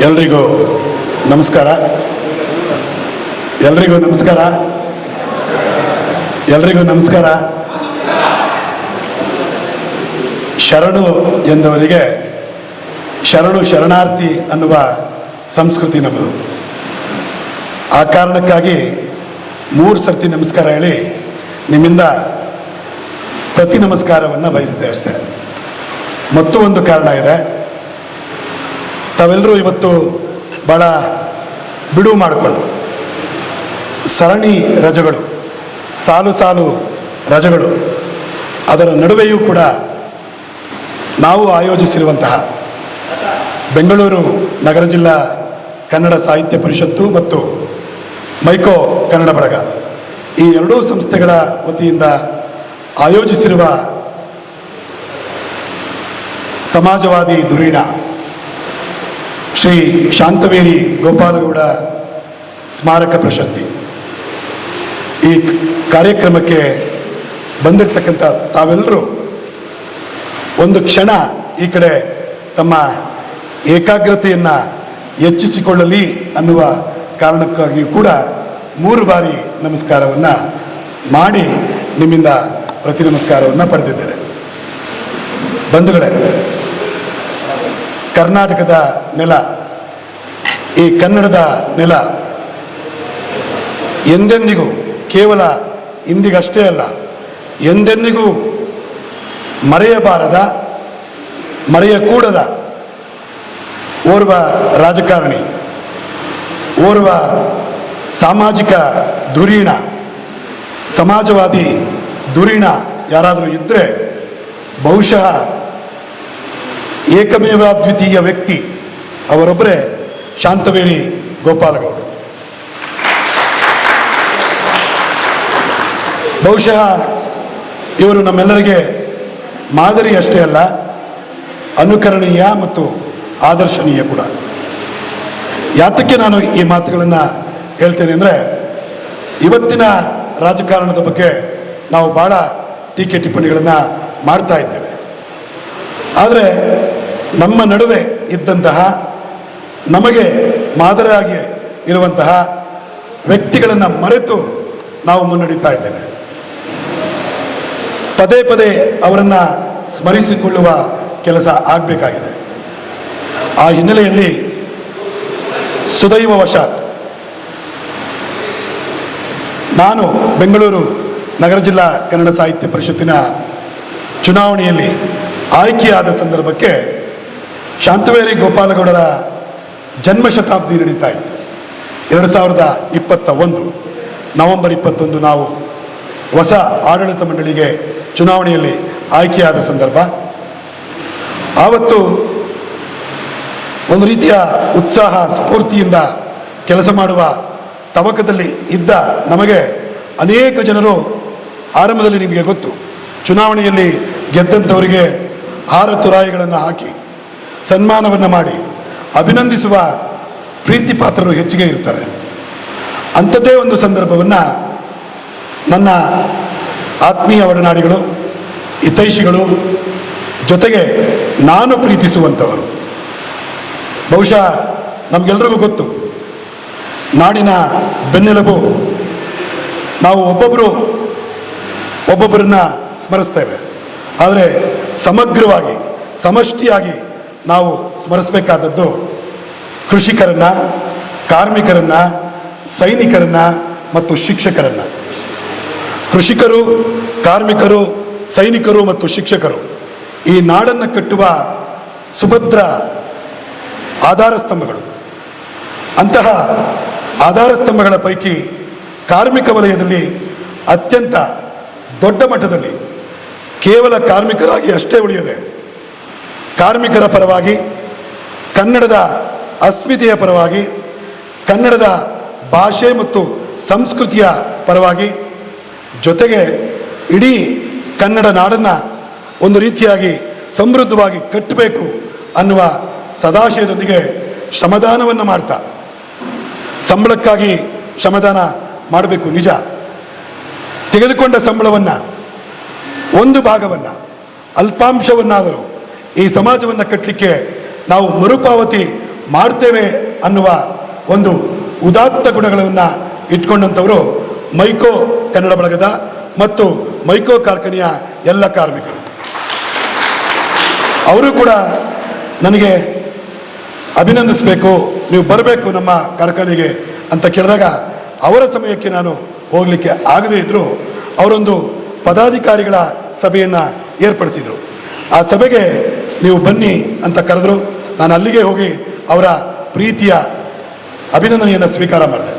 ಎಲ್ರಿಗೂ ನಮಸ್ಕಾರ. ಎಲ್ರಿಗೂ ನಮಸ್ಕಾರ. ಎಲ್ರಿಗೂ ನಮಸ್ಕಾರ. ಶರಣು ಎಂದವರಿಗೆ ಶರಣು ಶರಣಾರ್ಥಿ ಅನ್ನುವ ಸಂಸ್ಕೃತಿ ನಮ್ಮದು. ಆ ಕಾರಣಕ್ಕಾಗಿ ಮೂರು ಸರ್ತಿ ನಮಸ್ಕಾರ ಹೇಳಿ ನಿಮ್ಮಿಂದ ಪ್ರತಿ ನಮಸ್ಕಾರವನ್ನು ಬಯಸಿದೆ ಅಷ್ಟೇ. ಮತ್ತೂ ಒಂದು ಕಾರಣ ಇದೆ. ತಾವೆಲ್ಲರೂ ಇವತ್ತು ಭಾಳ ಬಿಡುವು ಮಾಡಿಕೊಂಡು ಸರಣಿ ರಜಗಳು, ಸಾಲು ಸಾಲು ರಜಗಳು, ಅದರ ನಡುವೆಯೂ ಕೂಡ ನಾವು ಆಯೋಜಿಸಿರುವಂತಹ ಬೆಂಗಳೂರು ನಗರ ಜಿಲ್ಲಾ ಕನ್ನಡ ಸಾಹಿತ್ಯ ಪರಿಷತ್ತು ಮತ್ತು ಮೈಕೋ ಕನ್ನಡ ಬಳಗ. ಈ ಎರಡೂ ಸಂಸ್ಥೆಗಳ ವತಿಯಿಂದ ಆಯೋಜಿಸಿರುವ ಸಮಾಜವಾದಿ ಧುರೀಣ ಶ್ರೀ ಶಾಂತವೇರಿ ಗೋಪಾಲಗೌಡ ಸ್ಮಾರಕ ಪ್ರಶಸ್ತಿ. ಈ ಕಾರ್ಯಕ್ರಮಕ್ಕೆ ಬಂದಿರತಕ್ಕಂಥ ತಾವೆಲ್ಲರೂ ಒಂದು ಕ್ಷಣ ಈ ಕಡೆ ತಮ್ಮ ಏಕಾಗ್ರತೆಯನ್ನು ಹೆಚ್ಚಿಸಿಕೊಳ್ಳಲಿ ಅನ್ನುವ ಕಾರಣಕ್ಕಾಗಿಯೂ ಕೂಡ ಮೂರು ಬಾರಿ ನಮಸ್ಕಾರವನ್ನು ಮಾಡಿ ನಿಮ್ಮಿಂದ ಪ್ರತಿ ನಮಸ್ಕಾರವನ್ನು ಪಡೆದಿದ್ದೇನೆ. ಬಂಧುಗಳೇ ಕರ್ನಾಟಕದ ನೆಲ, ಈ ಕನ್ನಡದ ನೆಲ ಎಂದೆಂದಿಗೂ ಕೇವಲ ಇಂದಿಗಷ್ಟೇ ಅಲ್ಲ, ಎಂದೆಂದಿಗೂ ಮರೆಯಬಾರದ, ಮರೆಯಕೂಡದ ಓರ್ವ ರಾಜಕಾರಣಿ, ಓರ್ವ ಸಾಮಾಜಿಕ ಧುರೀಣ ಸಮಾಜವಾದಿ ಧುರೀಣ ಯಾರಾದರೂ ಇದ್ದರೆ ಬಹುಶಃ ಏಕಮೇವ ದ್ವಿತೀಯ ವ್ಯಕ್ತಿ ಅವರೊಬ್ಬರೇ ಶಾಂತವೇರಿ ಗೋಪಾಲಗೌಡರು. ಬಹುಶಃ ಇವರು ನಮ್ಮೆಲ್ಲರಿಗೆ ಮಾದರಿ ಅಷ್ಟೇ ಅಲ್ಲ, ಅನುಕರಣೀಯ ಮತ್ತು ಆದರ್ಶನೀಯ ಕೂಡ. ಯಾತಕ್ಕೆ ನಾನು ಈ ಮಾತುಗಳನ್ನು ಹೇಳ್ತೇನೆ ಅಂದರೆ, ಇವತ್ತಿನ ರಾಜಕಾರಣದ ಬಗ್ಗೆ ನಾವು ಭಾಳ ಟೀಕೆ ಟಿಪ್ಪಣಿಗಳನ್ನು ಮಾಡ್ತಾ ಇದ್ದೇವೆ. ಆದರೆ ನಮ್ಮ ನಡುವೆ ಇದ್ದಂತಹ ನಮಗೆ ಮಾದರಿಯಾಗಿ ಇರುವಂತಹ ವ್ಯಕ್ತಿಗಳನ್ನು ಮರೆತು ನಾವು ಮುನ್ನಡೀತಾ ಇದ್ದೇವೆ. ಪದೇ ಪದೇ ಅವರನ್ನು ಸ್ಮರಿಸಿಕೊಳ್ಳುವ ಕೆಲಸ ಆಗಬೇಕಾಗಿದೆ. ಆ ಹಿನ್ನೆಲೆಯಲ್ಲಿ ಸುದೈವ ವಶಾತ್ ನಾನು ಬೆಂಗಳೂರು ನಗರ ಜಿಲ್ಲಾ ಕನ್ನಡ ಸಾಹಿತ್ಯ ಪರಿಷತ್ತಿನ ಚುನಾವಣೆಯಲ್ಲಿ ಆಯ್ಕೆಯಾದ ಸಂದರ್ಭಕ್ಕೆ ಶಾಂತವೇರಿ ಗೋಪಾಲಗೌಡರ ಜನ್ಮ ಶತಾಬ್ದಿ ನಡೀತಾ ಇತ್ತು. ಎರಡು ಸಾವಿರದ ಇಪ್ಪತ್ತ ಒಂದು ನವೆಂಬರ್ ಇಪ್ಪತ್ತೊಂದು ನಾವು ಹೊಸ ಆಡಳಿತ ಮಂಡಳಿಗೆ ಚುನಾವಣೆಯಲ್ಲಿ ಆಯ್ಕೆಯಾದ ಸಂದರ್ಭ. ಆವತ್ತು ಒಂದು ರೀತಿಯ ಉತ್ಸಾಹ, ಸ್ಫೂರ್ತಿಯಿಂದ ಕೆಲಸ ಮಾಡುವ ತವಕದಲ್ಲಿ ಇದ್ದ ನಮಗೆ ಅನೇಕ ಜನರು ಆರಂಭದಲ್ಲಿ ನಿಮಗೆ ಗೊತ್ತು. ಚುನಾವಣೆಯಲ್ಲಿ ಗೆದ್ದಂಥವರಿಗೆ ಹಾರ ತುರಾಯಿಗಳನ್ನು ಹಾಕಿ ಸನ್ಮಾನವನ್ನು ಮಾಡಿ ಅಭಿನಂದಿಸುವ ಪ್ರೀತಿ ಪಾತ್ರರು ಹೆಚ್ಚಿಗೆ ಇರ್ತಾರೆ. ಅಂಥದ್ದೇ ಒಂದು ಸಂದರ್ಭವನ್ನು ನನ್ನ ಆತ್ಮೀಯ ಒಡನಾಡಿಗಳು, ಹಿತೈಷಿಗಳು ಜೊತೆಗೆ ನಾನು ಪ್ರೀತಿಸುವಂಥವರು. ಬಹುಶಃ ನಮಗೆಲ್ರಿಗೂ ಗೊತ್ತು, ನಾಡಿನ ಬೆನ್ನೆಲುಬು ನಾವು ಒಬ್ಬೊಬ್ಬರು ಒಬ್ಬೊಬ್ಬರನ್ನ ಸ್ಮರಿಸ್ತೇವೆ. ಆದರೆ ಸಮಗ್ರವಾಗಿ, ಸಮಷ್ಟಿಯಾಗಿ ನಾವು ಸ್ಮರಿಸಬೇಕಾದದ್ದು ಕೃಷಿಕರನ್ನು, ಕಾರ್ಮಿಕರನ್ನು, ಸೈನಿಕರನ್ನು ಮತ್ತು ಶಿಕ್ಷಕರನ್ನು. ಕೃಷಿಕರು, ಕಾರ್ಮಿಕರು, ಸೈನಿಕರು ಮತ್ತು ಶಿಕ್ಷಕರು ಈ ನಾಡನ್ನು ಕಟ್ಟುವ ಸುಭದ್ರ ಆಧಾರ ಸ್ತಂಭಗಳು. ಅಂತಹ ಆಧಾರ ಸ್ತಂಭಗಳ ಪೈಕಿ ಕಾರ್ಮಿಕ ವಲಯದಲ್ಲಿ ಅತ್ಯಂತ ದೊಡ್ಡ ಮಟ್ಟದಲ್ಲಿ ಕೇವಲ ಕಾರ್ಮಿಕರಾಗಿ ಅಷ್ಟೇ ಉಳಿಯದೆ ಕಾರ್ಮಿಕರ ಪರವಾಗಿ, ಕನ್ನಡದ ಅಸ್ಮಿತೆಯ ಪರವಾಗಿ, ಕನ್ನಡದ ಭಾಷೆ ಮತ್ತು ಸಂಸ್ಕೃತಿಯ ಪರವಾಗಿ, ಜೊತೆಗೆ ಇಡೀ ಕನ್ನಡ ನಾಡನ್ನು ಒಂದು ರೀತಿಯಾಗಿ ಸಮೃದ್ಧವಾಗಿ ಕಟ್ಟಬೇಕು ಅನ್ನುವ ಸದಾಶಯದೊಂದಿಗೆ ಶ್ರಮದಾನವನ್ನು ಮಾಡ್ತಾ. ಸಂಬಳಕ್ಕಾಗಿ ಶ್ರಮದಾನ ಮಾಡಬೇಕು, ನಿಜ. ತೆಗೆದುಕೊಂಡ ಸಂಬಳವನ್ನು, ಒಂದು ಭಾಗವನ್ನು, ಅಲ್ಪಾಂಶವನ್ನಾದರೂ ಈ ಸಮಾಜವನ್ನು ಕಟ್ಟಲಿಕ್ಕೆ ನಾವು ಮರುಪಾವತಿ ಮಾಡ್ತೇವೆ ಅನ್ನುವ ಒಂದು ಉದಾತ್ತ ಗುಣಗಳನ್ನು ಇಟ್ಕೊಂಡಂಥವರು ಮೈಕೋ ಕನ್ನಡ ಬಳಗದ ಮತ್ತು ಮೈಕೋ ಕಾರ್ಖಾನೆಯ ಎಲ್ಲ ಕಾರ್ಮಿಕರು. ಅವರು ಕೂಡ ನನಗೆ ಅಭಿನಂದಿಸಬೇಕು, ನೀವು ಬರಬೇಕು ನಮ್ಮ ಕಾರ್ಖಾನೆಗೆ ಅಂತ ಕೇಳಿದಾಗ ಅವರ ಸಮಯಕ್ಕೆ ನಾನು ಹೋಗಲಿಕ್ಕೆ ಆಗದೇ ಇದ್ದರೂ ಅವರೊಂದು ಪದಾಧಿಕಾರಿಗಳ ಸಭೆಯನ್ನು ಏರ್ಪಡಿಸಿದರು. ಆ ಸಭೆಗೆ ನೀವು ಬನ್ನಿ ಅಂತ ಕರೆದ್ರು. ನಾನು ಅಲ್ಲಿಗೆ ಹೋಗಿ ಅವರ ಪ್ರೀತಿಯ ಅಭಿನಂದನೆಯನ್ನು ಸ್ವೀಕಾರ ಮಾಡಿದೆ.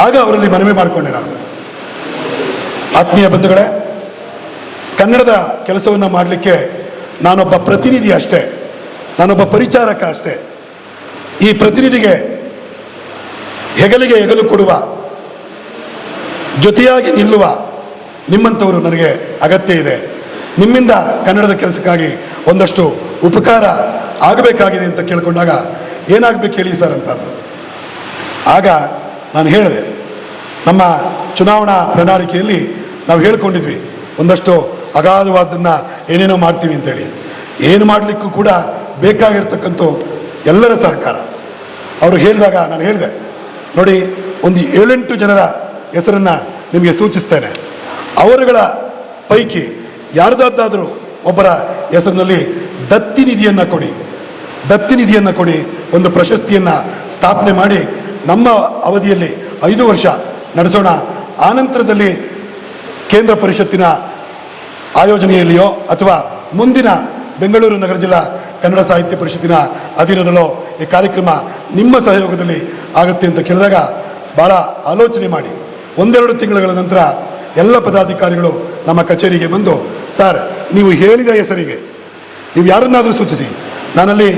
ಆಗ ಅವರಲ್ಲಿ ಮನವಿ ಮಾಡಿಕೊಂಡೆ ನಾನು. ಆತ್ಮೀಯ ಬಂಧುಗಳೇ, ಕನ್ನಡದ ಕೆಲಸವನ್ನು ಮಾಡಲಿಕ್ಕೆ ನಾನೊಬ್ಬ ಪ್ರತಿನಿಧಿ ಅಷ್ಟೇ, ನಾನೊಬ್ಬ ಪರಿಚಾರಕ ಅಷ್ಟೇ. ಈ ಪ್ರತಿನಿಧಿಗೆ ಹೆಗಲಿಗೆ ಹೆಗಲು ಕೊಡುವ, ಜೊತೆಯಾಗಿ ನಿಲ್ಲುವ ನಿಮ್ಮಂಥವರು ನನಗೆ ಅಗತ್ಯ ಇದೆ. ನಿಮ್ಮಿಂದ ಕನ್ನಡದ ಕೆಲಸಕ್ಕಾಗಿ ಒಂದಷ್ಟು ಉಪಕಾರ ಆಗಬೇಕಾಗಿದೆ ಅಂತ ಕೇಳಿಕೊಂಡಾಗ ಏನಾಗಬೇಕು ಹೇಳಿ ಸರ್ ಅಂತ ಅಂದರು ಆಗ ನಾನು ಹೇಳಿದೆ, ನಮ್ಮ ಚುನಾವಣಾ ಪ್ರಣಾಳಿಕೆಯಲ್ಲಿ ನಾವು ಹೇಳ್ಕೊಂಡಿದ್ವಿ, ಒಂದಷ್ಟು ಅಗಾಧವಾದನ್ನು ಏನೇನೋ ಮಾಡ್ತೀವಿ ಅಂತೇಳಿ. ಏನು ಮಾಡಲಿಕ್ಕೂ ಕೂಡ ಬೇಕಾಗಿರ್ತಕ್ಕಂಥ ಎಲ್ಲರ ಸಹಕಾರ. ಅವರು ಹೇಳಿದಾಗ ನಾನು ಹೇಳಿದೆ, ನೋಡಿ, ಒಂದು ಏಳೆಂಟು ಜನರ ಹೆಸರನ್ನು ನಿಮಗೆ ಸೂಚಿಸ್ತೇನೆ. ಅವರುಗಳ ಪೈಕಿ ಯಾರ್ದಾದ್ದಾದರೂ ಒಬ್ಬರ ಹೆಸರಿನಲ್ಲಿ ದತ್ತಿ ನಿಧಿಯನ್ನು ಕೊಡಿ. ದತ್ತಿ ನಿಧಿಯನ್ನು ಕೊಡಿ. ಒಂದು ಪ್ರಶಸ್ತಿಯನ್ನು ಸ್ಥಾಪನೆ ಮಾಡಿ ನಮ್ಮ ಅವಧಿಯಲ್ಲಿ ಐದು ವರ್ಷ ನಡೆಸೋಣ. ಆನಂತರದಲ್ಲಿ ಕೇಂದ್ರ ಪರಿಷತ್ತಿನ ಆಯೋಜನೆಯಲ್ಲಿಯೋ ಅಥವಾ ಮುಂದಿನ ಬೆಂಗಳೂರು ನಗರ ಜಿಲ್ಲಾ ಕನ್ನಡ ಸಾಹಿತ್ಯ ಪರಿಷತ್ತಿನ ಅಧೀನದಲ್ಲೋ ಈ ಕಾರ್ಯಕ್ರಮ ನಿಮ್ಮ ಸಹಯೋಗದಲ್ಲಿ ಆಗುತ್ತೆ ಅಂತ ಕೇಳಿದಾಗ ಭಾಳ ಆಲೋಚನೆ ಮಾಡಿ. ಒಂದೆರಡು ತಿಂಗಳ ನಂತರ ಎಲ್ಲ ಪದಾಧಿಕಾರಿಗಳು ನಮ್ಮ ಕಚೇರಿಗೆ ಬಂದು ಸರ್ ನೀವು ಹೇಳಿದ ಹೆಸರಿಗೆ ನೀವು ಯಾರನ್ನಾದರೂ ಸೂಚಿಸಿ. ನಾನಲ್ಲಿ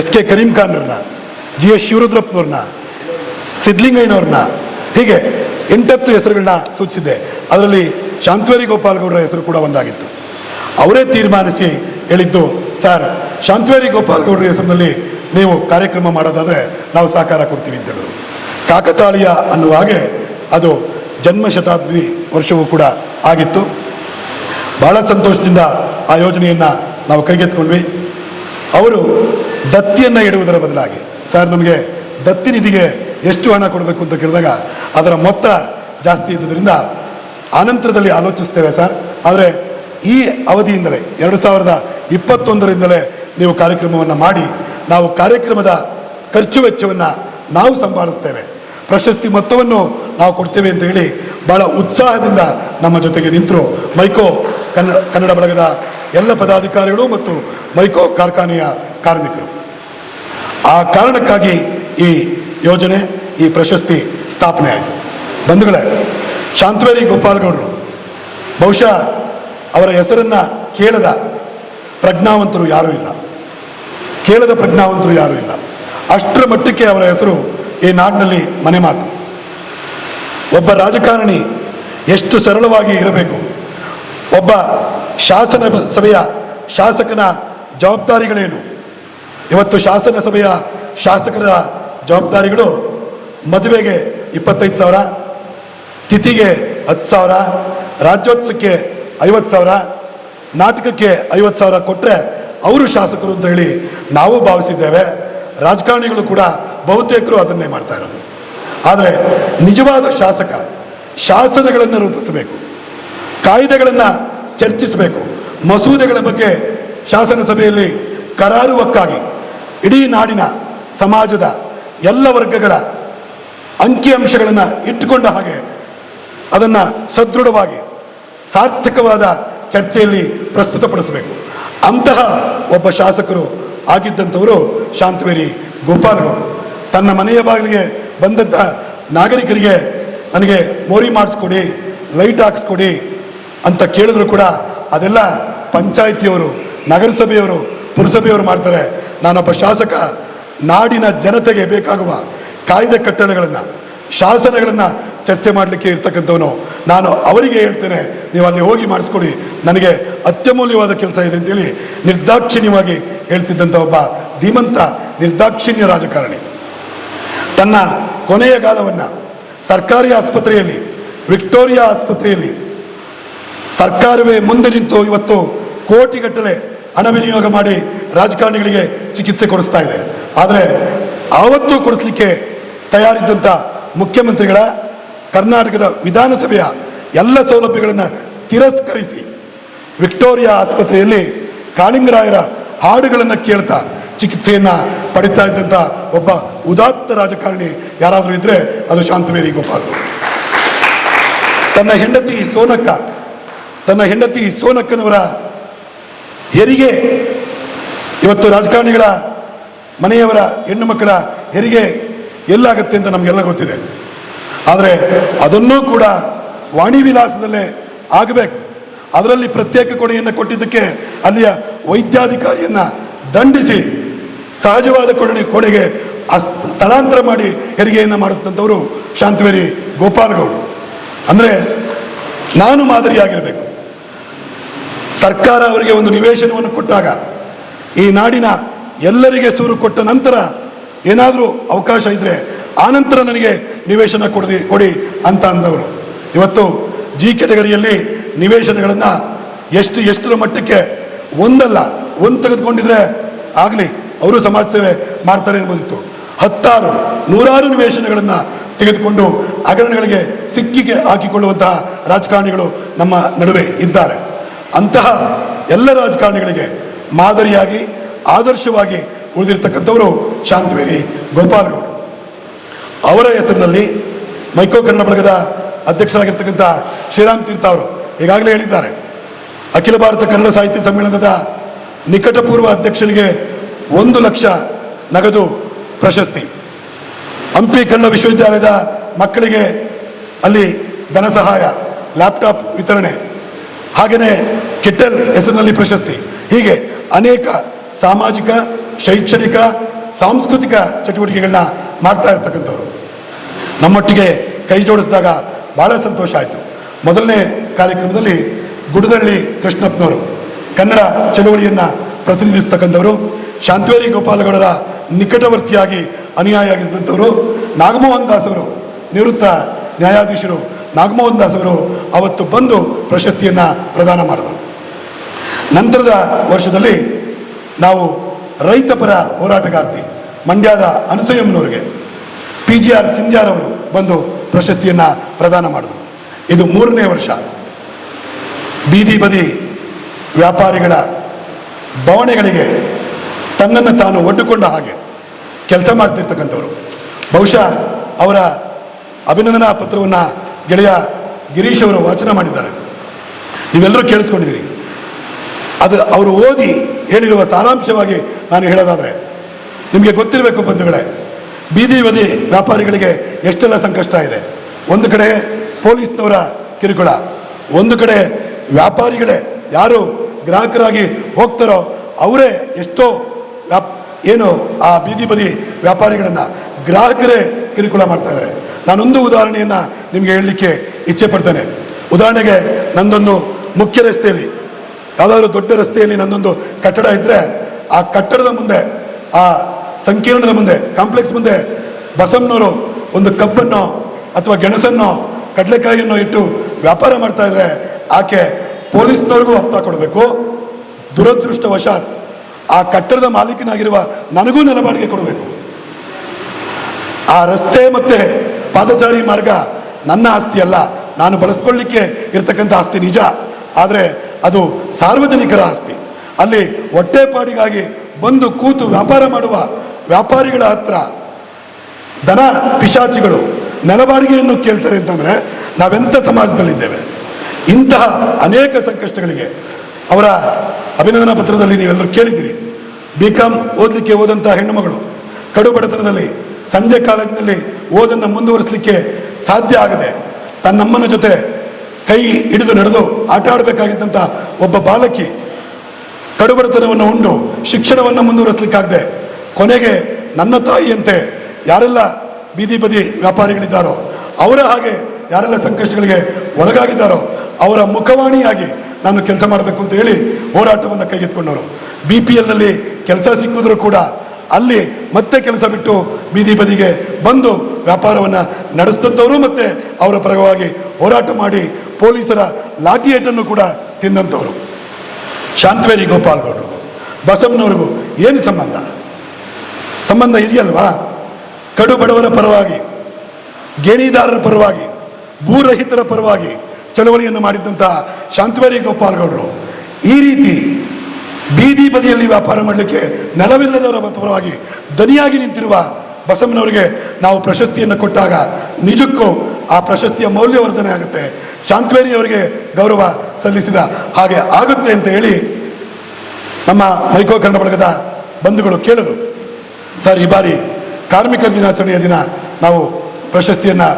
ಎಸ್ ಕೆ ಕರೀಂ ಖಾನ್ರನ್ನ, ಜಿ ಎಸ್ ಶಿವರುದ್ರಪ್ಪನವ್ರನ್ನ ಸಿದ್ಲಿಂಗಯ್ಯನವ್ರನ್ನ ಹೀಗೆ ಎಂಟತ್ತು ಹೆಸರುಗಳನ್ನ ಸೂಚಿಸಿದ್ದೆ. ಅದರಲ್ಲಿ ಶಾಂತವೇರಿ ಗೋಪಾಲ್ಗೌಡರ ಹೆಸರು ಕೂಡ ಒಂದಾಗಿತ್ತು. ಅವರೇ ತೀರ್ಮಾನಿಸಿ ಹೇಳಿದ್ದು ಸರ್ ಶಾಂತವೇರಿ ಗೋಪಾಲ್ಗೌಡರ ಹೆಸರಿನಲ್ಲಿ ನೀವು ಕಾರ್ಯಕ್ರಮ ಮಾಡೋದಾದರೆ ನಾವು ಸಹಕಾರ ಕೊಡ್ತೀವಿ ಅಂತ ಹೇಳಿದ್ರು. ಕಾಕತಾಳೀಯ ಅನ್ನುವ ಹಾಗೆ ಅದು ಜನ್ಮ ಶತಾಬ್ದಿ ವರ್ಷವೂ ಕೂಡ ಆಗಿತ್ತು. ಬಹಳ ಸಂತೋಷದಿಂದ ಆ ಯೋಜನೆಯನ್ನು ನಾವು ಕೈಗೆತ್ಕೊಂಡ್ವಿ ಅವರು ದತ್ತಿಯನ್ನು ಇಡುವುದರ ಬದಲಾಗಿ. ಸರ್, ನಮಗೆ ದತ್ತಿ ನಿಧಿಗೆ ಎಷ್ಟು ಹಣ ಕೊಡಬೇಕು ಅಂತ ಕೇಳಿದಾಗ ಅದರ ಮೊತ್ತ ಜಾಸ್ತಿ ಇದ್ದುದರಿಂದ ಆನಂತರದಲ್ಲಿ ಆಲೋಚಿಸ್ತೇವೆ ಸರ್. ಆದರೆ ಈ ಅವಧಿಯಿಂದಲೇ, ಎರಡು ಸಾವಿರದ ಇಪ್ಪತ್ತೊಂದರಿಂದಲೇ ನೀವು ಕಾರ್ಯಕ್ರಮವನ್ನು ಮಾಡಿ, ನಾವು ಕಾರ್ಯಕ್ರಮದ ಖರ್ಚು ವೆಚ್ಚವನ್ನು ನಾವು ಸಂಭಾಳಿಸ್ತೇವೆ. ಪ್ರಶಸ್ತಿ ಮೊತ್ತವನ್ನು ನಾವು ಕೊಡ್ತೇವೆ ಅಂತ ಹೇಳಿ ಭಾಳ ಉತ್ಸಾಹದಿಂದ ನಮ್ಮ ಜೊತೆಗೆ ನಿಂತರು. ಮೈಕೋ ಕನ್ನಡ ಕನ್ನಡ ಬಳಗದ ಎಲ್ಲ ಪದಾಧಿಕಾರಿಗಳು ಮತ್ತು ಮೈಕೋ ಕಾರ್ಖಾನೆಯ ಕಾರ್ಮಿಕರು. ಆ ಕಾರಣಕ್ಕಾಗಿ ಈ ಯೋಜನೆ, ಈ ಪ್ರಶಸ್ತಿ ಸ್ಥಾಪನೆ ಆಯಿತು. ಬಂಧುಗಳೇ, ಶಾಂತವೇರಿ ಗೋಪಾಲ್ಗೌಡರು, ಬಹುಶಃ ಅವರ ಹೆಸರನ್ನು ಕೇಳದ ಪ್ರಜ್ಞಾವಂತರು ಯಾರೂ ಇಲ್ಲ. ಕೇಳದ ಪ್ರಜ್ಞಾವಂತರು ಯಾರೂ ಇಲ್ಲ. ಅಷ್ಟರ ಮಟ್ಟಕ್ಕೆ ಅವರ ಹೆಸರು ಈ ನಾಡಿನಲ್ಲಿ ಮನೆ ಮಾತು ಒಬ್ಬ ರಾಜಕಾರಣಿ ಎಷ್ಟು ಸರಳವಾಗಿ ಇರಬೇಕು? ಒಬ್ಬ ಶಾಸನ ಸಭೆಯ ಶಾಸಕನ ಜವಾಬ್ದಾರಿಗಳೇನು? ಇವತ್ತು ಶಾಸನ ಸಭೆಯ ಶಾಸಕರ ಜವಾಬ್ದಾರಿಗಳು ಮದುವೆಗೆ ಇಪ್ಪತ್ತೈದು ಸಾವಿರ, ತಿಥಿಗೆ ಹತ್ತು ಸಾವಿರ, ರಾಜ್ಯೋತ್ಸವಕ್ಕೆ ಐವತ್ತು ಸಾವಿರ, ನಾಟಕಕ್ಕೆ ಐವತ್ತು ಸಾವಿರ ಕೊಟ್ಟರೆ ಅವರು ಶಾಸಕರು ಅಂತ ಹೇಳಿ ನಾವು ಭಾವಿಸಿದ್ದೇವೆ. ರಾಜಕಾರಣಿಗಳು ಕೂಡ ಬಹುತೇಕರು ಅದನ್ನೇ ಮಾಡ್ತಾ ಇರೋದು. ಆದರೆ ನಿಜವಾದ ಶಾಸಕ ಶಾಸನಗಳನ್ನು ರೂಪಿಸಬೇಕು. ಕಾಯ್ದೆಗಳನ್ನು ಚರ್ಚಿಸಬೇಕು. ಮಸೂದೆಗಳ ಬಗ್ಗೆ ಶಾಸನ ಸಭೆಯಲ್ಲಿ ಕರಾರುವಕ್ಕಾಗಿ ಇಡೀ ನಾಡಿನ ಸಮಾಜದ ಎಲ್ಲ ವರ್ಗಗಳ ಅಂಕಿಅಂಶಗಳನ್ನು ಇಟ್ಟುಕೊಂಡ ಹಾಗೆ ಅದನ್ನು ಸದೃಢವಾಗಿ ಸಾರ್ಥಕವಾದ ಚರ್ಚೆಯಲ್ಲಿ ಪ್ರಸ್ತುತಪಡಿಸಬೇಕು. ಅಂತಹ ಒಬ್ಬ ಶಾಸಕರು ಆಗಿದ್ದಂಥವರು ಶಾಂತವೇರಿ ಗೋಪಾಲಗೌಡರು. ತನ್ನ ಮನೆಯ ಬಾಗಿಲಿಗೆ ಬಂದಂಥ ನಾಗರಿಕರಿಗೆ ನನಗೆ ಮೋರಿ ಮಾಡಿಸ್ಕೊಡಿ, ಲೈಟ್ ಹಾಕ್ಸ್ಕೊಡಿ ಅಂತ ಕೇಳಿದ್ರು ಕೂಡ ಅದೆಲ್ಲ ಪಂಚಾಯಿತಿಯವರು, ನಗರಸಭೆಯವರು, ಪುರಸಭೆಯವರು ಮಾಡ್ತಾರೆ. ನಾನೊಬ್ಬ ಶಾಸಕ, ನಾಡಿನ ಜನತೆಗೆ ಬೇಕಾಗುವ ಕಾಯ್ದೆ ಕಟ್ಟಳೆಗಳನ್ನು, ಶಾಸನಗಳನ್ನು ಚರ್ಚೆ ಮಾಡಲಿಕ್ಕೆ ಇರ್ತಕ್ಕಂಥವನು. ನಾನು ಅವರಿಗೆ ಹೇಳ್ತೇನೆ, ನೀವು ಅಲ್ಲಿ ಹೋಗಿ ಮಾಡಿಸ್ಕೊಳ್ಳಿ. ನನಗೆ ಅತ್ಯಮೂಲ್ಯವಾದ ಕೆಲಸ ಇದೆ ಅಂತೇಳಿ ನಿರ್ದಾಕ್ಷಿಣ್ಯವಾಗಿ ಹೇಳ್ತಿದ್ದಂಥ ಒಬ್ಬ ಧೀಮಂತ, ನಿರ್ದಾಕ್ಷಿಣ್ಯ ರಾಜಕಾರಣಿ. ತನ್ನ ಕೊನೆಯ ಕಾಲವನ್ನು ಸರ್ಕಾರಿ ಆಸ್ಪತ್ರೆಯಲ್ಲಿ, ವಿಕ್ಟೋರಿಯಾ ಆಸ್ಪತ್ರೆಯಲ್ಲಿ ಸರ್ಕಾರವೇ ಮುಂದೆ ನಿಂತು ಇವತ್ತು ಕೋಟಿಗಟ್ಟಲೆ ಹಣ ವಿನಿಯೋಗ ಮಾಡಿ ರಾಜಕಾರಣಿಗಳಿಗೆ ಚಿಕಿತ್ಸೆ ಕೊಡಿಸ್ತಾ ಇದೆ. ಆದರೆ ಆವತ್ತು ಕೊಡಿಸ್ಲಿಕ್ಕೆ ತಯಾರಿದ್ದಂಥ ಮುಖ್ಯಮಂತ್ರಿಗಳ ಕರ್ನಾಟಕದ ವಿಧಾನಸಭೆಯ ಎಲ್ಲ ಸೌಲಭ್ಯಗಳನ್ನು ತಿರಸ್ಕರಿಸಿ ವಿಕ್ಟೋರಿಯಾ ಆಸ್ಪತ್ರೆಯಲ್ಲಿ ಕಾಳಿಂಗರಾಯರ ಹಾಡುಗಳನ್ನು ಕೇಳ್ತಾ ಚಿಕಿತ್ಸೆಯನ್ನು ಪಡಿತಾ ಇದ್ದಂಥ ಒಬ್ಬ ಉದಾತ್ತ ರಾಜಕಾರಣಿ ಯಾರಾದರೂ ಇದ್ದರೆ ಅದು ಶಾಂತವೇರಿ ಗೋಪಾಲ್. ತನ್ನ ಹೆಂಡತಿ ಸೋನಕ್ಕ ತನ್ನ ಹೆಂಡತಿ ಸೋನಕ್ಕನವರ ಹೆರಿಗೆ, ಇವತ್ತು ರಾಜಕಾರಣಿಗಳ ಮನೆಯವರ ಹೆಣ್ಣು ಮಕ್ಕಳ ಹೆರಿಗೆ ಎಲ್ಲಾಗತ್ತೆ ಅಂತ ನಮಗೆಲ್ಲ ಗೊತ್ತಿದೆ. ಆದರೆ ಅದನ್ನೂ ಕೂಡ ವಾಣಿ ವಿಲಾಸದಲ್ಲೇ ಆಗಬೇಕು. ಅದರಲ್ಲಿ ಪ್ರತ್ಯೇಕ ಕೊಡೆಯನ್ನು ಕೊಟ್ಟಿದ್ದಕ್ಕೆ ಅಲ್ಲಿಯ ವೈದ್ಯಾಧಿಕಾರಿಯನ್ನು ದಂಡಿಸಿ ಸಹಜವಾದ ಕೊಡುಗೆ ಕೊಡೆಗೆ ಸ್ಥಳಾಂತರ ಮಾಡಿ ಹೆರಿಗೆಯನ್ನು ಮಾಡಿಸಿದಂಥವರು ಶಾಂತವೇರಿ ಗೋಪಾಲಗೌಡರು ಅಂದರೆ ನಾನು ಮಾದರಿಯಾಗಿರಬೇಕು. ಸರ್ಕಾರ ಅವರಿಗೆ ಒಂದು ನಿವೇಶನವನ್ನು ಕೊಟ್ಟಾಗ ಈ ನಾಡಿನ ಎಲ್ಲರಿಗೆ ಸೂರು ಕೊಟ್ಟ ನಂತರ ಏನಾದರೂ ಅವಕಾಶ ಇದ್ದರೆ ಆನಂತರ ನನಗೆ ನಿವೇಶನ ಕೊಡಿ ಕೊಡಿ ಅಂತ ಅಂದವರು. ಇವತ್ತು ಜಿ ಕೆಟಗರಿಯಲ್ಲಿ ನಿವೇಶನಗಳನ್ನು ಎಷ್ಟು, ಎಷ್ಟರ ಮಟ್ಟಕ್ಕೆ ಒಂದಲ್ಲ, ಒಂದು ತೆಗೆದುಕೊಂಡಿದ್ರೆ ಆಗಲಿ, ಅವರು ಸಮಾಜ ಸೇವೆ ಮಾಡ್ತಾರೆ ಎಂಬುದಿತ್ತು. ಹತ್ತಾರು, ನೂರಾರು ನಿವೇಶನಗಳನ್ನು ತೆಗೆದುಕೊಂಡು ಹಗರಣಗಳಿಗೆ ಸಿಕ್ಕಿಗೆ ಹಾಕಿಕೊಳ್ಳುವಂತಹ ರಾಜಕಾರಣಿಗಳು ನಮ್ಮ ನಡುವೆ ಇದ್ದಾರೆ. ಅಂತಹ ಎಲ್ಲ ರಾಜಕಾರಣಿಗಳಿಗೆ ಮಾದರಿಯಾಗಿ, ಆದರ್ಶವಾಗಿ ಉಳಿದಿರ್ತಕ್ಕಂಥವರು ಶಾಂತವೇರಿ ಗೋಪಾಲಗೌಡ. ಅವರ ಹೆಸರಿನಲ್ಲಿ ಮೈಕೋ ಕನ್ನಡ ಬಳಗದ ಅಧ್ಯಕ್ಷರಾಗಿರ್ತಕ್ಕಂಥ ಶ್ರೀರಾಮ್ ತೀರ್ಥ ಅವರು ಈಗಾಗಲೇ ಹೇಳಿದ್ದಾರೆ. ಅಖಿಲ ಭಾರತ ಕನ್ನಡ ಸಾಹಿತ್ಯ ಸಮ್ಮೇಳನದ ನಿಕಟಪೂರ್ವ ಅಧ್ಯಕ್ಷರಿಗೆ ಒಂದು ಲಕ್ಷ ನಗದು ಪ್ರಶಸ್ತಿ. ಹಂಪಿ ಕನ್ನಡ ವಿಶ್ವವಿದ್ಯಾಲಯದ ಮಕ್ಕಳಿಗೆ ಅಲ್ಲಿ ಧನ ಸಹಾಯ ಲ್ಯಾಪ್ಟಾಪ್ ವಿತರಣೆ ಹಾಗೆಯೇ ಕಿಟ್ಟಲ್ ಹೆಸರಿನಲ್ಲಿ ಪ್ರಶಸ್ತಿ. ಹೀಗೆ ಅನೇಕ ಸಾಮಾಜಿಕ, ಶೈಕ್ಷಣಿಕ, ಸಾಂಸ್ಕೃತಿಕ ಚಟುವಟಿಕೆಗಳನ್ನ ಮಾಡ್ತಾ ಇರ್ತಕ್ಕಂಥವ್ರು. ನಮ್ಮೊಟ್ಟಿಗೆ ಕೈ ಜೋಡಿಸಿದಾಗ ಭಾಳ ಸಂತೋಷ ಆಯಿತು. ಮೊದಲನೇ ಕಾರ್ಯಕ್ರಮದಲ್ಲಿ ಗುಡದಳ್ಳಿ ಕೃಷ್ಣಪ್ಪನವರು ಕನ್ನಡ ಚಳುವಳಿಯನ್ನು ಪ್ರತಿನಿಧಿಸ್ತಕ್ಕಂಥವರು, ಶಾಂತವೇರಿ ಗೋಪಾಲಗೌಡರ ನಿಕಟವರ್ತಿಯಾಗಿ ಅನುಯಾಯಿಯಾಗಿದ್ದಂಥವರು, ನಾಗಮೋಹನ್ ದಾಸ್ ಅವರು ನಿವೃತ್ತ ನ್ಯಾಯಾಧೀಶರು ನಾಗಮೋಹನ್ ದಾಸ್ ಅವರು ಅವತ್ತು ಬಂದು ಪ್ರಶಸ್ತಿಯನ್ನು ಪ್ರದಾನ ಮಾಡಿದರು. ನಂತರದ ವರ್ಷದಲ್ಲಿ ನಾವು ರೈತಪರ ಹೋರಾಟಗಾರ್ತಿ ಮಂಡ್ಯದ ಅನಸೂಯಮ್ಮನವರಿಗೆ ಪಿ ಜಿ ಆರ್ ಸಿಂಧ್ಯಾರ್ ಅವರು ಬಂದು ಪ್ರಶಸ್ತಿಯನ್ನು ಪ್ರದಾನ ಮಾಡಿದರು. ಇದು ಮೂರನೇ ವರ್ಷ. ಬೀದಿ ಬದಿ ವ್ಯಾಪಾರಿಗಳ ಬವಣೆಗಳಿಗೆ ತನ್ನನ್ನು ತಾನು ಒಡ್ಡಿಕೊಂಡ ಹಾಗೆ ಕೆಲಸ ಮಾಡ್ತಿರ್ತಕ್ಕಂಥವ್ರು. ಬಹುಶಃ ಅವರ ಅಭಿನಂದನಾ ಪತ್ರವನ್ನು ಗೆಳೆಯ ಗಿರೀಶ್ ಅವರು ವಾಚನ ಮಾಡಿದ್ದಾರೆ. ನೀವೆಲ್ಲರೂ ಕೇಳಿಸ್ಕೊಂಡಿದ್ದೀರಿ. ಅದು ಅವರು ಓದಿ ಹೇಳಿರುವ ಸಾರಾಂಶವಾಗಿ ನಾನು ಹೇಳೋದಾದರೆ, ನಿಮಗೆ ಗೊತ್ತಿರಬೇಕು ಬಂಧುಗಳೇ, ಬೀದಿ ಬದಿ ವ್ಯಾಪಾರಿಗಳಿಗೆ ಎಷ್ಟೆಲ್ಲ ಸಂಕಷ್ಟ ಇದೆ. ಒಂದು ಕಡೆ ಪೊಲೀಸ್ನವರ ಕಿರುಕುಳ, ಒಂದು ಕಡೆ ವ್ಯಾಪಾರಿಗಳೇ ಯಾರು ಗ್ರಾಹಕರಾಗಿ ಹೋಗ್ತಾರೋ ಅವರೇ ಎಷ್ಟೋ ವ್ಯಾಪ್ ಏನು ಆ ಬೀದಿ ಬದಿ ವ್ಯಾಪಾರಿಗಳನ್ನು ಗ್ರಾಹಕರೇ ಕಿರುಕುಳ ಮಾಡ್ತಾ ಇದ್ದಾರೆ. ನಾನೊಂದು ಉದಾಹರಣೆಯನ್ನು ನಿಮಗೆ ಹೇಳಲಿಕ್ಕೆ ಇಚ್ಛೆ ಪಡ್ತೇನೆ. ಉದಾಹರಣೆಗೆ ನಂದೊಂದು ಮುಖ್ಯ ರಸ್ತೆಯಲ್ಲಿ, ಯಾವುದಾದ್ರೂ ದೊಡ್ಡ ರಸ್ತೆಯಲ್ಲಿ ನಂದೊಂದು ಕಟ್ಟಡ ಇದ್ದರೆ ಆ ಕಟ್ಟಡದ ಮುಂದೆ, ಆ ಸಂಕೀರ್ಣದ ಮುಂದೆ, ಕಾಂಪ್ಲೆಕ್ಸ್ ಮುಂದೆ ಬಸಮ್ಮನವರು ಒಂದು ಕಬ್ಬನ್ನು ಅಥವಾ ಗೆಣಸನ್ನು, ಕಡಲೆಕಾಯಿಯನ್ನು ಇಟ್ಟು ವ್ಯಾಪಾರ ಮಾಡ್ತಾ ಇದ್ರೆ ಆಕೆ ಪೊಲೀಸ್ನವ್ರಿಗೂ ಹಫ್ತಾ ಕೊಡಬೇಕು. ದುರದೃಷ್ಟವಶಾತ್ ಆ ಕಟ್ಟಡದ ಮಾಲೀಕನಾಗಿರುವ ನನಗೂ ನೆಲಬಾಡಿಗೆ ಕೊಡಬೇಕು. ಆ ರಸ್ತೆ ಮತ್ತೆ ಪಾದಚಾರಿ ಮಾರ್ಗ ನನ್ನ ಆಸ್ತಿ ಅಲ್ಲ. ನಾನು ಬಳಸ್ಕೊಳ್ಳಿಕ್ಕೆ ಇರತಕ್ಕಂಥ ಆಸ್ತಿ ನಿಜ. ಆದರೆ ಅದು ಸಾರ್ವಜನಿಕರ ಆಸ್ತಿ. ಅಲ್ಲಿ ಹೊಟ್ಟೆಪಾಡಿಗಾಗಿ ಬಂದು ಕೂತು ವ್ಯಾಪಾರ ಮಾಡುವ ವ್ಯಾಪಾರಿಗಳ ಹತ್ರ ದನ ಪಿಶಾಚಿಗಳು ನೆಲಬಾಡಿಗೆಯನ್ನು ಕೇಳ್ತಾರೆ ಅಂತಂದರೆ ನಾವೆಂಥ ಸಮಾಜದಲ್ಲಿದ್ದೇವೆ? ಇಂತಹ ಅನೇಕ ಸಂಕಷ್ಟಗಳಿಗೆ. ಅವರ ಅಭಿನಂದನಾ ಪತ್ರದಲ್ಲಿ ನೀವೆಲ್ಲರೂ ಕೇಳಿದ್ದೀರಿ. ಬಿ ಕಾಮ್ ಓದಲಿಕ್ಕೆ ಹೋದಂಥ ಹೆಣ್ಣುಮಗಳು ಕಡು ಬಡತನದಲ್ಲಿ ಸಂಜೆ ಕಾಲೇಜಿನಲ್ಲಿ ಓದನ್ನು ಮುಂದುವರಿಸಲಿಕ್ಕೆ ಸಾಧ್ಯ ಆಗದೆ ತನ್ನಮ್ಮನ ಜೊತೆ ಕೈ ಹಿಡಿದು ನಡೆದು ಆಟ ಆಡಬೇಕಾಗಿದ್ದಂಥ ಒಬ್ಬ ಬಾಲಕಿ ಕಡುಬಡತನವನ್ನು ಉಂಡು ಶಿಕ್ಷಣವನ್ನು ಮುಂದುವರಿಸಲಿಕ್ಕಾಗದೆ ಕೊನೆಗೆ ನನ್ನ ತಾಯಿಯಂತೆ ಯಾರೆಲ್ಲ ಬೀದಿ ಬದಿ ವ್ಯಾಪಾರಿಗಳಿದ್ದಾರೋ ಅವರ ಹಾಗೆ ಯಾರೆಲ್ಲ ಸಂಕಷ್ಟಗಳಿಗೆ ಒಳಗಾಗಿದ್ದಾರೋ ಅವರ ಮುಖವಾಣಿಯಾಗಿ ನಾನು ಕೆಲಸ ಮಾಡಬೇಕು ಅಂತ ಹೇಳಿ ಹೋರಾಟವನ್ನು ಕೈಗೆತ್ಕೊಂಡವರು ಬಿ ಪಿ ಎಲ್ನಲ್ಲಿ ಕೆಲಸ ಸಿಕ್ಕಿದ್ರು ಕೂಡ ಅಲ್ಲಿ ಮತ್ತೆ ಕೆಲಸ ಬಿಟ್ಟು ಬೀದಿ ಬದಿಗೆ ಬಂದು ವ್ಯಾಪಾರವನ್ನು ನಡೆಸಿದಂಥವರು ಮತ್ತೆ ಅವರ ಪರವಾಗಿ ಹೋರಾಟ ಮಾಡಿ ಪೊಲೀಸರ ಲಾಠಿಯೇಟನ್ನು ಕೂಡ ತಿಂದಂಥವರು. ಶಾಂತವೇರಿ ಗೋಪಾಲ್ಗೌಡರು. ಬಸವನವ್ರಿಗೂ ಏನು ಸಂಬಂಧ? ಸಂಬಂಧ ಇದೆಯಲ್ವಾ? ಕಡು ಬಡವರ ಪರವಾಗಿ, ಗೇಣಿದಾರರ ಪರವಾಗಿ, ಭೂರಹಿತರ ಪರವಾಗಿ ಚಳವಳಿಯನ್ನು ಮಾಡಿದ್ದಂತಹ ಶಾಂತವೇರಿ ಗೋಪಾಲಗೌಡರು ಈ ರೀತಿ ಬೀದಿ ಬದಿಯಲ್ಲಿ ವ್ಯಾಪಾರ ಮಾಡಲಿಕ್ಕೆ ನೆಲವಿಲ್ಲದವರ ಪರವಾಗಿ ದನಿಯಾಗಿ ನಿಂತಿರುವ ಬಸಮ್ಮನವರಿಗೆ ನಾವು ಪ್ರಶಸ್ತಿಯನ್ನು ಕೊಟ್ಟಾಗ ನಿಜಕ್ಕೂ ಆ ಪ್ರಶಸ್ತಿಯ ಮೌಲ್ಯವರ್ಧನೆ ಆಗುತ್ತೆ. ಶಾಂತವೇರಿ ಅವರಿಗೆ ಗೌರವ ಸಲ್ಲಿಸಿದ ಹಾಗೆ ಆಗುತ್ತೆ ಅಂತ ಹೇಳಿ ನಮ್ಮ ಮೈಕೋ ಕನ್ನಡ ಬಳಗದ ಬಂಧುಗಳು ಕೇಳಿದರು. ಸರ್, ಈ ಬಾರಿ ಕಾರ್ಮಿಕರ ದಿನಾಚರಣೆಯ ದಿನ ನಾವು ಪ್ರಶಸ್ತಿಯನ್ನು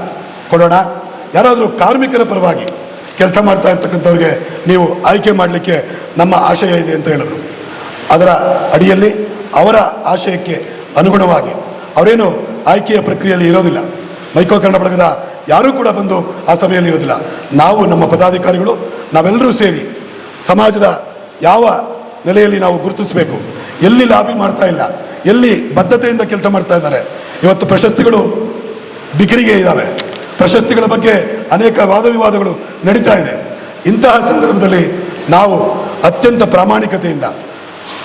ಕೊಡೋಣ. ಯಾರಾದರೂ ಕಾರ್ಮಿಕರ ಪರವಾಗಿ ಕೆಲಸ ಮಾಡ್ತಾ ಇರ್ತಕ್ಕಂಥವ್ರಿಗೆ ನೀವು ಆಯ್ಕೆ ಮಾಡಲಿಕ್ಕೆ ನಮ್ಮ ಆಶಯ ಇದೆ ಅಂತ ಹೇಳಿದ್ರು. ಅದರ ಅಡಿಯಲ್ಲಿ ಅವರ ಆಶಯಕ್ಕೆ ಅನುಗುಣವಾಗಿ ಅವರೇನು ಆಯ್ಕೆಯ ಪ್ರಕ್ರಿಯೆಯಲ್ಲಿ ಇರೋದಿಲ್ಲ. ಮೈಕೋ ಕನ್ನಡ ಬಳಗದ ಯಾರೂ ಕೂಡ ಬಂದು ಆ ಸಭೆಯಲ್ಲಿ ಇರೋದಿಲ್ಲ. ನಾವು ನಮ್ಮ ಪದಾಧಿಕಾರಿಗಳು, ನಾವೆಲ್ಲರೂ ಸೇರಿ ಸಮಾಜದ ಯಾವ ನೆಲೆಯಲ್ಲಿ ನಾವು ಗುರುತಿಸಬೇಕು, ಎಲ್ಲಿ ಲಾಬಿ ಮಾಡ್ತಾ ಇಲ್ಲ, ಎಲ್ಲಿ ಬದ್ಧತೆಯಿಂದ ಕೆಲಸ ಮಾಡ್ತಾ ಇದ್ದಾರೆ. ಇವತ್ತು ಪ್ರಶಸ್ತಿಗಳು ಬಿಕರಿಗೆ ಇದ್ದಾವೆ ಪ್ರಶಸ್ತಿಗಳ ಬಗ್ಗೆ ಅನೇಕ ವಾದ ವಿವಾದಗಳು ನಡೀತಾ ಇದೆ. ಇಂತಹ ಸಂದರ್ಭದಲ್ಲಿ ನಾವು ಅತ್ಯಂತ ಪ್ರಾಮಾಣಿಕತೆಯಿಂದ,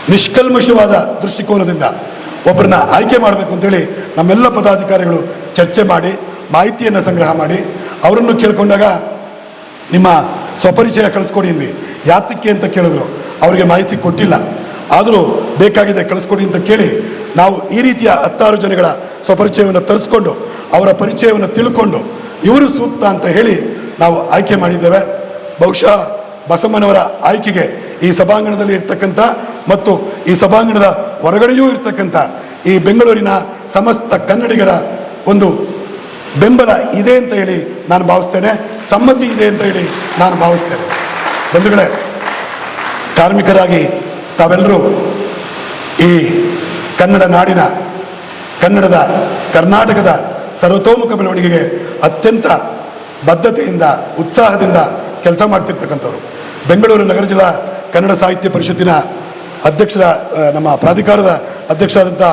ನಿಷ್ಕಲ್ಮಶವಾದ ದೃಷ್ಟಿಕೋನದಿಂದ ಒಬ್ಬರನ್ನ ಆಯ್ಕೆ ಮಾಡಬೇಕು ಅಂತೇಳಿ ನಮ್ಮೆಲ್ಲ ಪದಾಧಿಕಾರಿಗಳು ಚರ್ಚೆ ಮಾಡಿ, ಮಾಹಿತಿಯನ್ನು ಸಂಗ್ರಹ ಮಾಡಿ, ಅವರನ್ನು ಕೇಳ್ಕೊಂಡಾಗ ನಿಮ್ಮ ಸ್ವಪರಿಚಯ ಕಳಿಸ್ಕೊಡಿ ಅಂದ್ವಿ. ಯಾತಕ್ಕೆ ಅಂತ ಕೇಳಿದ್ರು. ಅವರಿಗೆ ಮಾಹಿತಿ ಕೊಟ್ಟಿಲ್ಲ. ಆದರೂ ಬೇಕಾಗಿದೆ ಕಳಿಸ್ಕೊಡಿ ಅಂತ ಕೇಳಿ ನಾವು ಈ ರೀತಿಯ ಹತ್ತಾರು ಜನಗಳ ಸ್ವಪರಿಚಯವನ್ನು ತರಿಸ್ಕೊಂಡು, ಅವರ ಪರಿಚಯವನ್ನು ತಿಳ್ಕೊಂಡು ಇವರು ಸೂಕ್ತ ಅಂತ ಹೇಳಿ ನಾವು ಆಯ್ಕೆ ಮಾಡಿದ್ದೇವೆ. ಬಹುಶಃ ಬಸಮ್ಮನವರ ಆಯ್ಕೆಗೆ ಈ ಸಭಾಂಗಣದಲ್ಲಿ ಇರ್ತಕ್ಕಂಥ ಮತ್ತು ಈ ಸಭಾಂಗಣದ ಹೊರಗಡೆಯೂ ಇರ್ತಕ್ಕಂಥ ಈ ಬೆಂಗಳೂರಿನ ಸಮಸ್ತ ಕನ್ನಡಿಗರ ಒಂದು ಬೆಂಬಲ ಇದೆ ಅಂತ ಹೇಳಿ ನಾನು ಭಾವಿಸ್ತೇನೆ. ಸಮ್ಮತಿ ಇದೆ ಅಂತ ಹೇಳಿ ನಾನು ಭಾವಿಸ್ತೇನೆ. ಬಂಧುಗಳೇ, ಕಾರ್ಮಿಕರಾಗಿ ತಾವೆಲ್ಲರೂ ಈ ಕನ್ನಡ ನಾಡಿನ, ಕನ್ನಡದ, ಕರ್ನಾಟಕದ ಸರ್ವತೋಮುಖ ಬೆಳವಣಿಗೆಗೆ ಅತ್ಯಂತ ಬದ್ಧತೆಯಿಂದ, ಉತ್ಸಾಹದಿಂದ ಕೆಲಸ ಮಾಡ್ತಿರ್ತಕ್ಕಂಥವ್ರು. ಬೆಂಗಳೂರು ನಗರ ಜಿಲ್ಲಾ ಕನ್ನಡ ಸಾಹಿತ್ಯ ಪರಿಷತ್ತಿನ ಅಧ್ಯಕ್ಷರ ನಮ್ಮ ಪ್ರಾಧಿಕಾರದ ಅಧ್ಯಕ್ಷರಾದಂಥ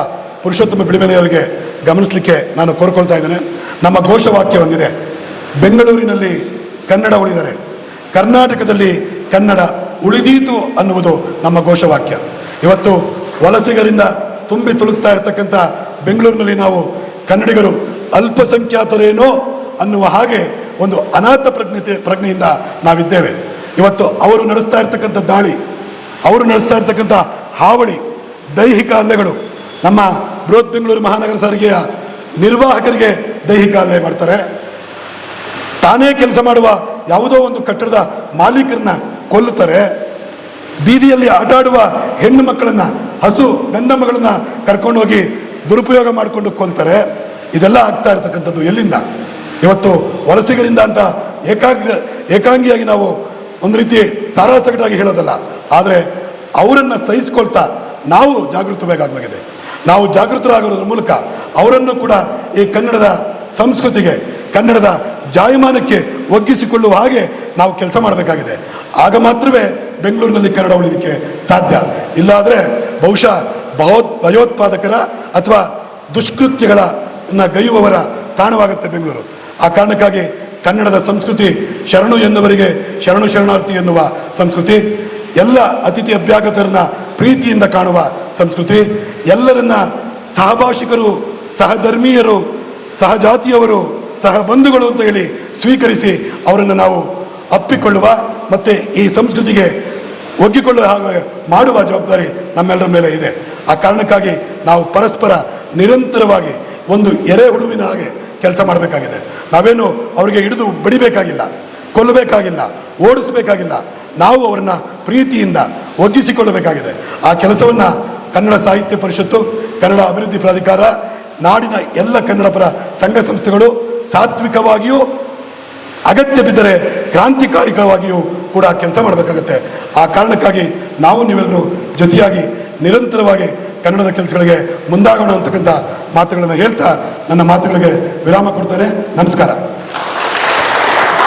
ಪುರುಷೋತ್ತಮ ಬಿಳಿಮನೆಯವರಿಗೆ ಗಮನಿಸಲಿಕ್ಕೆ ನಾನು ಕೋರ್ಕೊಳ್ತಾ ಇದ್ದೇನೆ. ನಮ್ಮ ಘೋಷವಾಕ್ಯ ಹೊಂದಿದೆ ಬೆಂಗಳೂರಿನಲ್ಲಿ ಕನ್ನಡ ಉಳಿದರೆ ಕರ್ನಾಟಕದಲ್ಲಿ ಕನ್ನಡ ಉಳಿದೀತು ಅನ್ನುವುದು ನಮ್ಮ ಘೋಷವಾಕ್ಯ. ಇವತ್ತು ವಲಸಿಗರಿಂದ ತುಂಬಿ ತುಳುಕ್ತಾ ಇರತಕ್ಕಂಥ ಬೆಂಗಳೂರಿನಲ್ಲಿ ನಾವು ಕನ್ನಡಿಗರು ಅಲ್ಪಸಂಖ್ಯಾತರೇನೋ ಅನ್ನುವ ಹಾಗೆ ಒಂದು ಅನಾಥ ಪ್ರಜ್ಞತೆ, ಪ್ರಜ್ಞೆಯಿಂದ ನಾವಿದ್ದೇವೆ. ಇವತ್ತು ಅವರು ನಡೆಸ್ತಾ ಇರ್ತಕ್ಕಂಥ ದಾಳಿ, ಅವರು ನಡೆಸ್ತಾ ಇರ್ತಕ್ಕಂಥ ಹಾವಳಿ, ದೈಹಿಕ ಹಲ್ಲೆಗಳು, ನಮ್ಮ ಬೃಹತ್ ಬೆಂಗಳೂರು ಮಹಾನಗರ ಸಾರಿಗೆಯ ನಿರ್ವಾಹಕರಿಗೆ ದೈಹಿಕ ಹಲ್ಲೆ ಮಾಡ್ತಾರೆ. ತಾನೇ ಕೆಲಸ ಮಾಡುವ ಯಾವುದೋ ಒಂದು ಕಟ್ಟಡದ ಮಾಲೀಕರನ್ನ ಕೊಲ್ಲುತ್ತಾರೆ. ಬೀದಿಯಲ್ಲಿ ಆಟಾಡುವ ಹೆಣ್ಣು ಮಕ್ಕಳನ್ನ, ಹಸು ಕರ್ಕೊಂಡು ಹೋಗಿ ದುರುಪಯೋಗ ಮಾಡಿಕೊಂಡು ಕೊಲ್ತಾರೆ. ಇದೆಲ್ಲ ಆಗ್ತಾ ಇರ್ತಕ್ಕಂಥದ್ದು ಎಲ್ಲಿಂದ? ಇವತ್ತು ವಲಸಿಗರಿಂದ ಅಂತ ಏಕಾಗ್ರ, ಏಕಾಂಗಿಯಾಗಿ ನಾವು ಒಂದು ರೀತಿ ಸಾರಾಸಗಟಾಗಿ ಹೇಳೋದಲ್ಲ, ಆದರೆ ಅವರನ್ನು ಸಹಿಸ್ಕೊಳ್ತಾ ನಾವು ಜಾಗೃತವಾಗಬೇಕಾಗಿದೆ. ನಾವು ಜಾಗೃತರಾಗಿರೋದ್ರ ಮೂಲಕ ಅವರನ್ನು ಕೂಡ ಈ ಕನ್ನಡದ ಸಂಸ್ಕೃತಿಗೆ, ಕನ್ನಡದ ಜಾಯಮಾನಕ್ಕೆ ಒಗ್ಗಿಸಿಕೊಳ್ಳುವ ಹಾಗೆ ನಾವು ಕೆಲಸ ಮಾಡಬೇಕಾಗಿದೆ. ಆಗ ಮಾತ್ರವೇ ಬೆಂಗಳೂರಿನಲ್ಲಿ ಕನ್ನಡ ಉಳಿಯೋದಕ್ಕೆ ಸಾಧ್ಯ. ಇಲ್ಲಾದರೆ ಬಹುಶಃ ಭಯೋತ್ ಭಯೋತ್ಪಾದಕರ ಅಥವಾ ದುಷ್ಕೃತ್ಯಗಳ ಗೈಯುವವರ ತಾಣವಾಗುತ್ತೆ ಬೆಂಗಳೂರು. ಆ ಕಾರಣಕ್ಕಾಗಿ ಕನ್ನಡದ ಸಂಸ್ಕೃತಿ ಶರಣು ಎನ್ನುವರಿಗೆ ಶರಣು ಶರಣಾರ್ಥಿ ಎನ್ನುವ ಸಂಸ್ಕೃತಿ, ಎಲ್ಲ ಅತಿಥಿ ಅಭ್ಯಾಗತರನ್ನ ಪ್ರೀತಿಯಿಂದ ಕಾಣುವ ಸಂಸ್ಕೃತಿ, ಎಲ್ಲರನ್ನ ಸಹಭಾಷಿಕರು, ಸಹಧರ್ಮೀಯರು, ಸಹಜಾತಿಯವರು ಸಹ ಬಂಧುಗಳು ಅಂತ ಹೇಳಿ ಸ್ವೀಕರಿಸಿ ಅವರನ್ನು ನಾವು ಅಪ್ಪಿಕೊಳ್ಳುವ ಮತ್ತು ಈ ಸಂಸ್ಕೃತಿಗೆ ಒಗ್ಗಿಕೊಳ್ಳುವ ಹಾಗೆ ಮಾಡುವ ಜವಾಬ್ದಾರಿ ನಮ್ಮೆಲ್ಲರ ಮೇಲೆ ಇದೆ. ಆ ಕಾರಣಕ್ಕಾಗಿ ನಾವು ಪರಸ್ಪರ ನಿರಂತರವಾಗಿ ಒಂದು ಎರೆಹುಳುವಿನ ಹಾಗೆ ಕೆಲಸ ಮಾಡಬೇಕಾಗಿದೆ. ನಾವೇನು ಅವರಿಗೆ ಹಿಡಿದು ಬಡಿಬೇಕಾಗಿಲ್ಲ, ಕೊಲ್ಲಬೇಕಾಗಿಲ್ಲ, ಓಡಿಸಬೇಕಾಗಿಲ್ಲ. ನಾವು ಅವರನ್ನ ಪ್ರೀತಿಯಿಂದ ಒಗ್ಗಿಸಿಕೊಳ್ಳಬೇಕಾಗಿದೆ. ಆ ಕೆಲಸವನ್ನು ಕನ್ನಡ ಸಾಹಿತ್ಯ ಪರಿಷತ್ತು, ಕನ್ನಡ ಅಭಿವೃದ್ಧಿ ಪ್ರಾಧಿಕಾರ, ನಾಡಿನ ಎಲ್ಲ ಕನ್ನಡ ಪರ ಸಂಘ ಸಂಸ್ಥೆಗಳು ಸಾತ್ವಿಕವಾಗಿಯೂ ಅಗತ್ಯ ಬಿದ್ದರೆ ಕ್ರಾಂತಿಕಾರಿಕವಾಗಿಯೂ ಕೂಡ ಕೆಲಸ ಮಾಡಬೇಕಾಗುತ್ತೆ. ಆ ಕಾರಣಕ್ಕಾಗಿ ನಾವು ನೀವೆಲ್ಲರೂ ಜೊತೆಯಾಗಿ ನಿರಂತರವಾಗಿ ಕನ್ನಡದ ಕೆಲಸಗಳಿಗೆ ಮುಂದಾಗೋಣ ಅಂತಕ್ಕಂಥ ಮಾತುಗಳನ್ನು ಹೇಳ್ತಾ ನನ್ನ ಮಾತುಗಳಿಗೆ ವಿರಾಮ ಕೊಡ್ತೇನೆ. ನಮಸ್ಕಾರ.